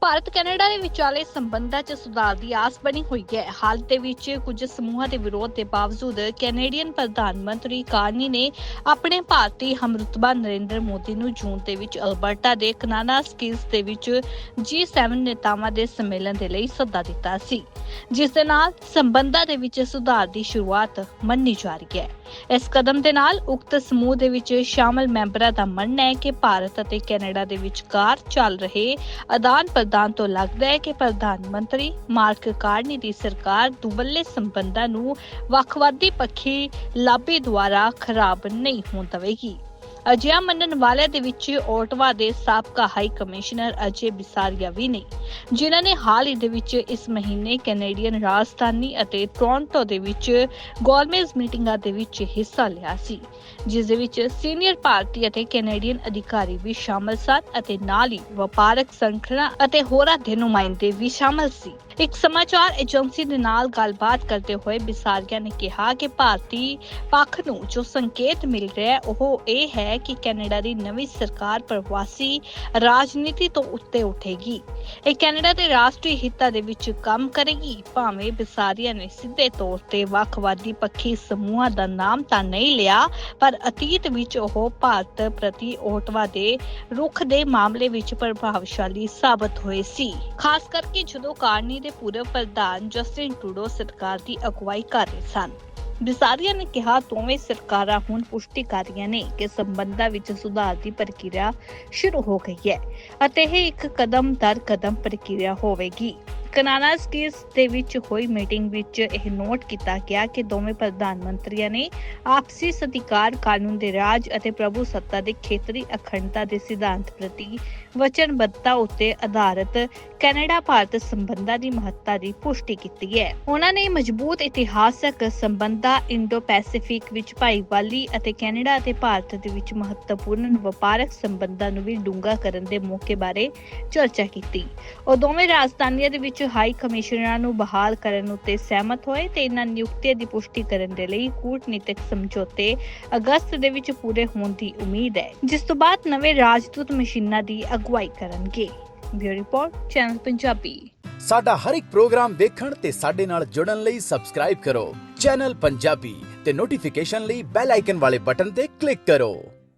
Bharat Canada ਦੇ ਵਿਚਾਲੇ ਸੰਬੰਧਾਂ 'ਚ ਸੁਧਾਰ ਦੀ ਆਸ ਬਣੀ ਹੋਈ ਹੈ। ਹਾਲ ਦੇ ਵਿੱਚ ਕੁਝ ਸਮੂਹਾਂ ਦੇ ਵਿਰੋਧ ਦੇ ਬਾਵਜੂਦ ਕੈਨੇਡੀਅਨ ਪ੍ਰਧਾਨ ਮੰਤਰੀ ਕਾਰਨੀ ਨੇ ਆਪਣੇ ਭਾਰਤੀ ਹਮਰੁਤਬਾ ਨਰਿੰਦਰ ਮੋਦੀ ਨੂੰ ਜੂਨ ਦੇ ਵਿੱਚ ਅਲਬਰਟਾ ਦੇ ਕਨਾਨਾ ਸਕਿਲਸ ਦੇ ਵਿੱਚ G7 ਨੇਤਾਵਾਂ ਦੇ ਸੰਮੇਲਨ ਦੇ ਲਈ ਸੱਦਾ ਦਿੱਤਾ ਸੀ। ਜਿਸ ਦੇ ਨਾਲ ਸੰਬੰਧਾਂ ਦੇ ਵਿੱਚ ਸੁਧਾਰ ਦੀ ਸ਼ੁਰੂਆਤ ਮੰਨੀ ਜਾ ਰਹੀ ਹੈ। ਇਸ ਕਦਮ ਦੇ ਨਾਲ ਉਕਤ ਸਮੂਹ ਦੇ ਵਿੱਚ ਸ਼ਾਮਲ ਮੈਂਬਰਾਂ ਦਾ ਮੰਨਣਾ ਹੈ ਕਿ ਭਾਰਤ ਅਤੇ ਕੈਨੇਡਾ ਦੇ ਵਿਚਕਾਰ ਚੱਲ ਰਹੇ ਆਦਾਨ ਪ੍ਰਦਾਨ ਤੋਂ ਲੱਗਦਾ ਹੈ ਕਿ ਪ੍ਰਧਾਨ ਮੰਤਰੀ ਮਾਰਕ ਕਾਰਨੀ ਦੀ ਸਰਕਾਰ ਦੁਵੱਲੇ ਸੰਬੰਧਾਂ ਨੂੰ ਵੱਖਵਾਦੀ ਪੱਖੀ ਲਾਬੀ ਦੁਆਰਾ ਖਰਾਬ ਨਹੀਂ ਹੋਣ ਦੇਵੇਗੀ। ਅਜਿਹਾ ਮੰਨਣ ਵਾਲਿਆਂ ਦੇ ਵਿੱਚ ਓਟਵਾ ਦੇ ਸਾਬਕਾ ਹਾਈ ਕਮਿਸ਼ਨਰ ਅਜੇ ਬਿਸਾਰੀਆ ਵੀ ਨੇ ਜਿਨ੍ਹਾਂ ਨੇ ਹਾਲ ਹੀ ਦੇ ਵਿੱਚ ਇਸ ਮਹੀਨੇ ਕੈਨੇਡੀਅਨ ਰਾਜਧਾਨੀ ਅਤੇ ਟੋਰਾਂਟੋ ਦੇ ਵਿੱਚ ਗੌਰਮੇਜ਼ ਮੀਟਿੰਗਾਂ ਦੇ ਵਿੱਚ ਹਿੱਸਾ ਲਿਆ ਸੀ, ਜਿਸ ਦੇ ਵਿੱਚ ਸੀਨੀਅਰ ਭਾਰਤੀ ਅਤੇ ਕੈਨੇਡੀਅਨ ਅਧਿਕਾਰੀ ਵੀ ਸ਼ਾਮਲ ਸਨ ਅਤੇ ਨਾਲ ਹੀ ਵਪਾਰਕ ਸੰਗਠਨਾਂ ਅਤੇ ਹੋਰਾਂ ਦੇ ਨੁਮਾਇੰਦੇ ਵੀ ਸ਼ਾਮਲ ਸੀ। ਇੱਕ ਸਮਾਚਾਰ ਏਜੰਸੀ ਦੇ ਨਾਲ ਗੱਲਬਾਤ ਕਰਦੇ ਹੋਏ ਬਿਸਾਰੀਆ ਨੇ ਕਿਹਾ ਕਿ ਭਾਰਤੀ ਪੱਖ ਨੂੰ ਜੋ ਸੰਕੇਤ ਮਿਲ ਰਿਹਾ ਹੈ, ਉਹ ਇਹ ਹੈ ਕਿ ਕੈਨੇਡਾ ਦੀ ਨਵੀਂ ਸਰਕਾਰ ਪ੍ਰਵਾਸੀ ਰਾਜਨੀਤੀ ਤੋਂ ਉੱਤੇ ਉੱਠੇਗੀ। ਇਹ ਕੈਨੇਡਾ ਦੇ ਰਾਸ਼ਟਰੀ ਹਿੱਤਾਂ ਦੇ ਵਿੱਚ ਕੰਮ ਕਰੇਗੀ। ਭਾਵੇਂ ਬਿਸਾਰੀਆ ਨੇ ਸਿੱਧੇ ਤੌਰ ਤੇ ਵੱਖਵਾਦੀ ਪੱਖੀ ਸਮੂਹਾਂ ਦਾ ਨਾਮ ਤਾਂ ਨਹੀਂ ਲਿਆ, ਪਰ ਅਤੀਤ ਵਿੱਚ ਉਹ ਭਾਰਤ ਪ੍ਰਤੀ ਓਟਵਾ ਦੇ ਰੁਖ ਦੇ ਮਾਮਲੇ ਵਿੱਚ ਪ੍ਰਭਾਵਸ਼ਾਲੀ ਸਾਬਤ ਹੋਏ ਸੀ। ਖਾਸ ਕਰਕੇ ਜਦੋਂ ਕਾਰਨੀ ਦੇ ਪੂਰਵ ਪ੍ਰਧਾਨ ਜਸਟਿਨ ਟਰੂਡੋ ਸਰਕਾਰ ਦੀ ਅਗਵਾਈ ਕਰ ਰਹੇ ਸਨ। ਬਿਸਾਰੀਆ ਨੇ ਕਿਹਾ, ਦੋਵੇਂ ਸਰਕਾਰਾਂ ਹੁਣ ਪੁਸ਼ਟੀ ਕਰ ਰਹੀਆਂ ਨੇ ਕਿ ਸੰਬੰਧਾਂ ਵਿੱਚ ਸੁਧਾਰ ਦੀ ਪ੍ਰਕਿਰਿਆ ਸ਼ੁਰੂ ਹੋ ਗਈ ਹੈ ਅਤੇ ਇਹ ਇੱਕ ਕਦਮ ਦਰ ਕਦਮ ਪ੍ਰਕਿਰਿਆ ਹੋਵੇਗੀ। ਕਨਾਨਾ ਸਕਿਲਸ ਦੇ ਵਿੱਚ ਹੋਈ ਮੀਟਿੰਗ ਵਿੱਚ ਇਹ ਨੋਟ ਕੀਤਾ ਗਿਆ ਕਿ ਦੋਵੇਂ ਪ੍ਰਧਾਨ ਮੰਤਰੀਆਂ ਨੇ ਆਪਸੀ ਸਤਿਕਾਰ, ਕਾਨੂੰਨ ਦੇ ਰਾਜ ਅਤੇ ਪ੍ਰਭੂ ਸੱਤਾ ਦੇ ਖੇਤਰੀ ਅਖੰਡਤਾ ਦੇ ਸਿਧਾਂਤ ਪ੍ਰਤੀ ਵਚਨਬੱਧਤਾ ਉੱਤੇ ਆਧਾਰਿਤ ਕੈਨੇਡਾ, ਭਾਰਤ ਸੰਬੰਧਾਂ ਦੀ ਮਹੱਤਤਾ ਦੀ ਪੁਸ਼ਟੀ ਕੀਤੀ ਹੈ। ਉਹਨਾਂ ਨੇ ਮਜ਼ਬੂਤ ਇਤਿਹਾਸਕ ਸੰਬੰਧਾਂ ਇੰਡੋ ਪੈਸੀਫਿਕ ਵਿੱਚ ਭਾਈਵਾਲੀ ਅਤੇ ਕੈਨੇਡਾ ਅਤੇ ਭਾਰਤ ਦੇ ਵਿੱਚ ਮਹੱਤਵਪੂਰਨ ਵਪਾਰਕ ਸੰਬੰਧਾਂ ਨੂੰ ਵੀ ਡੂੰਘਾ ਕਰਨ ਦੇ ਮੌਕੇ ਬਾਰੇ ਚਰਚਾ ਕੀਤੀ। ਉਹ ਦੋਵੇਂ ਰਾਜਧਾਨੀਆਂ ਦੇ ਵਿੱਚ ਹਾਈ ਕਮਿਸ਼ਨਰਾਂ ਨੂੰ ਬਹਾਲ ਕਰਨ ਉੱਤੇ ਸਹਿਮਤ ਹੋਏ ਤੇ ਇਹਨਾਂ ਨਿਯੁਕਤੀਆਂ ਦੀ ਪੁਸ਼ਟੀ ਕਰਨ ਦੇ ਲਈ ਕੂਟਨੀਤਿਕ ਸਮਝੌਤੇ ਅਗਸਤ ਦੇ ਵਿੱਚ ਪੂਰੇ ਹੋਣ ਦੀ ਉਮੀਦ ਹੈ, ਜਿਸ ਤੋਂ ਬਾਅਦ ਨਵੇਂ ਰਾਜਦੂਤ ਮਸ਼ੀਨਾਂ ਦੀ ਅਗਵਾਈ ਕਰਨਗੇ। Bureau report, channel Punjabi. ਸਾਡਾ ਹਰ ਇੱਕ ਪ੍ਰੋਗਰਾਮ ਦੇਖਣ ਤੇ ਸਾਡੇ ਨਾਲ ਜੁੜਨ ਲਈ ਸਬਸਕ੍ਰਾਈਬ ਕਰੋ। ਚੈਨਲ ਪੰਜਾਬੀ ਤੇ ਨੋਟੀਫਿਕੇਸ਼ਨ ਲਈ ਬੈਲ ਆਈਕਨ ਵਾਲੇ ਬਟਨ ਤੇ ਕਲਿੱਕ ਕਰੋ।